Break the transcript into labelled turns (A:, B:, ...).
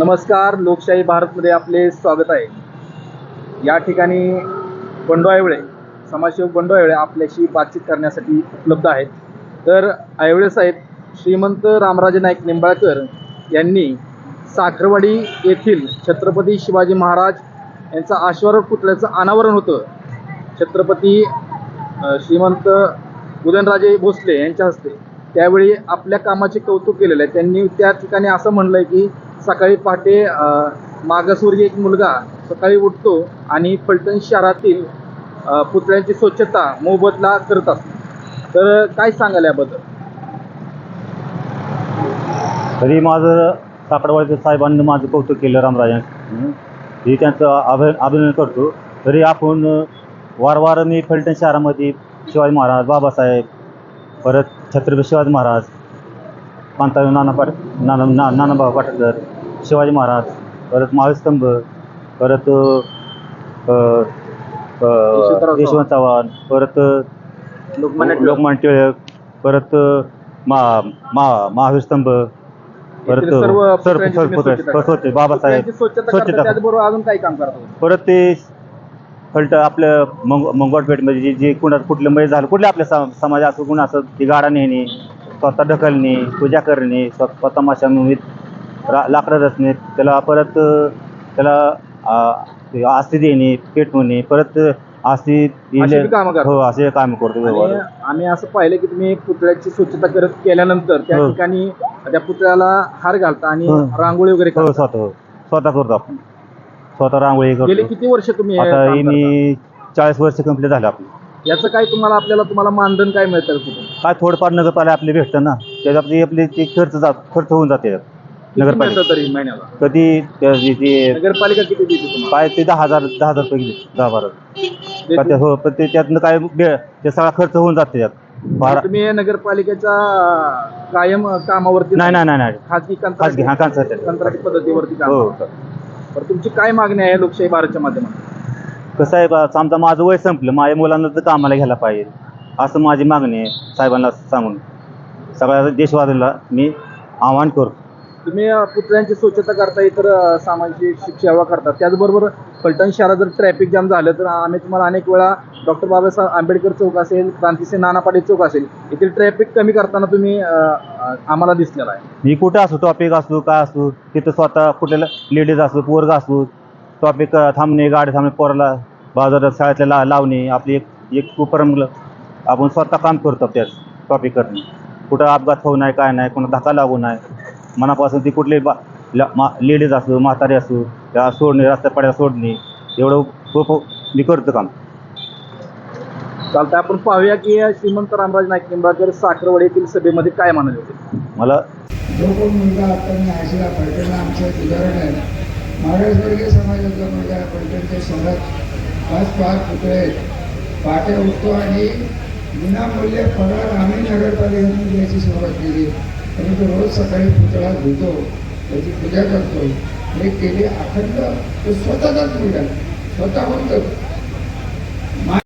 A: नमस्कार लोकशाही भारतमध्ये आपले स्वागत आहे. या ठिकाणी बंडू आयवळे समाजसेवक बंडू आयवळे आपल्याशी बातचीत करण्यासाठी उपलब्ध आहेत. तर आयवळे साहेब श्रीमंत रामराजे नाईक निंबाळकर यांनी साखरवाडी येथील छत्रपती शिवाजी महाराज यांचा आश्वारक पुतळ्याचं अनावरण होतं. छत्रपती श्रीमंत उदयनराजे भोसले यांच्या हस्ते. त्यावेळी आपल्या कामाचे कौतुक केलेलं आहे. त्यांनी त्या ठिकाणी असं म्हणलं आहे की सकाळी पहाटे मागासवर्गीय एक मुलगा सकाळी उठतो आणि फलटण शहरातील पुतळ्यांची स्वच्छता मोबदला करत असतो. तर काय सांगाल याबद्दल?
B: तरी माझं साकडवाडीच्या साहेबांनी माझं कौतुक केलं रामराजांनी. हे त्यांचं अभि अभिनंदन करतो. तरी आपण वारंवार मी फलटण शहरामध्ये शिवाजी महाराज बाबासाहेब परत छत्रपती शिवाजी महाराज कांताराव नाना पाट नाना ना नानाभाऊ पाटकर शिवाजी महाराज परत महास्तंभ परत. यशवंत चव्हाण परत
A: लोकमान्य टिळक.
B: लोकमान टिळक परत मा मा महावीर स्तंभ परत
A: सर्व.
B: स्वच्छ बाबासाहेब
A: स्वच्छता अजून काही काम करतो
B: परत ते फलट आपलं मंग मंगळपेठमध्ये जे जे कुणा कुठलं मध्ये झालं कुठल्या आपल्या सम समाज असं कुणा असं ती गाडा नेणे स्वतः ढकलणे पूजा करणे स्व- स्वतः माशा रा लाकडं रचणे त्याला परत त्याला आस्ती देणे पेटवणे परत आस्ती
A: अशी बी कामं करता.
B: हो असे काम करतो
A: आणि
B: व्यवहार
A: आम्ही असं पाहिलं की तुम्ही पुतळ्याची स्वच्छता करत केल्यानंतर त्या
B: हो.
A: ठिकाणी त्या पुतळ्याला हार घालता आणि
B: हो.
A: रांगोळी वगैरे
B: हो
A: करता.
B: स्वतः हो. स्वतः करतो आपण स्वतः रांगोळी
A: गेले
B: करतो
A: किती वर्ष तुम्ही हे
B: आता
A: काम
B: हे मी चाळीस वर्ष कंप्लीट झालं आपलं?
A: याचं काय तुम्हाला आपल्याला तुम्हाला मानधन काय मिळतं कुठून
B: काय थोडंफार नगरपालिका आपले भेटतं ना त्याच्यात आपली आपली ते खर्च जात खर्च होऊन जाते
A: किती
B: नगरपालिका.
A: मिळतं तरी महिन्याला?
B: कधी त्या-
A: नगरपालिका किती देते तुम्हाला?
B: काय ते दहा हजार दहा हजार रुपये गेले दहा बारा
A: देते?
B: का ते हो पण ते त्यातनं काय बे- ते सगळा खर्च होऊन जाते त्यात. बारा
A: तुम्ही हे नगरपालिकेच्या कायम कामावरती
B: नाही नाही नाही नाही.
A: खाजगी
B: खाजगी हा
A: कंत्राटी
B: कांचा
A: कंत्राटी पद्धतीवरती काम
B: हो
A: करता. तर तुमची काय मागणी आहे लोकशाही भारतच्या माध्यमातून?
B: कसं आहे बा समजा माझं वय संपलं माझ्या मुलांना तर कामाला घ्यायला पाहिजे. असं माझी मागणी आहे साहेबांना सांगून. सगळ्या देशवासीला मी आवाहन करतो
A: तुम्ही पुतळ्यांची स्वच्छता करता इतर सामाजिक सेवा करता त्याचबरोबर फलटण शहरात जर ट्रॅफिक जाम झालं तर आम्ही तुम्हाला अनेक वेळा डॉक्टर बाबासाहेब आंबेडकर चौक असेल क्रांतिसिंह नाना पाटील चौक असेल येथील ट्रॅफिक कमी करताना तुम्ही आम्हाला दिसलेला आहे.
B: मी कुठं असू टॉपिक असू काय असू तिथं स्वतः कुठल्या लेडीज असू पोरगा असू टॉपिक थांबणे गाडी थांबणे पोराला बाजारात शाळेतल्या ला लावणे आपली एक एक उपक्रम आपण स्वतः काम करतो त्यात टॉपिक करणे कुठं अपघात होऊ नये काय नाही कोणा धक्का लागू नये. मनापासून ती कुठली बा लेडीज असू म्हातारी असू त्या सोडणे रस्त्या पड्या सोडणे एवढं खूप मी करतो काम.
A: चालतं आपण पाहूया की या श्रीमंत रामराज नाईक निंबाळकर साखरवाडी येथील सभेमध्ये काय म्हणाले होते?
B: मला
C: जो कोण मुलगा फलटणला आमचं एक उदाहरण आहे. महाराष्ट्रवर्गीय समाजाचा मुलगा फलटणच्या शहरात पाच पाच पुतळे आहेत. पाटे उठतो आणि विनामूल्य पगार आम्ही नगरपालिकेने द्यायची सुरुवात केली. परंतु रोज सकाळी पुतळा धुतो त्याची पूजा करतो. हे केली अखंड तो स्वतःचाच मुलगा स्वतःहून करतो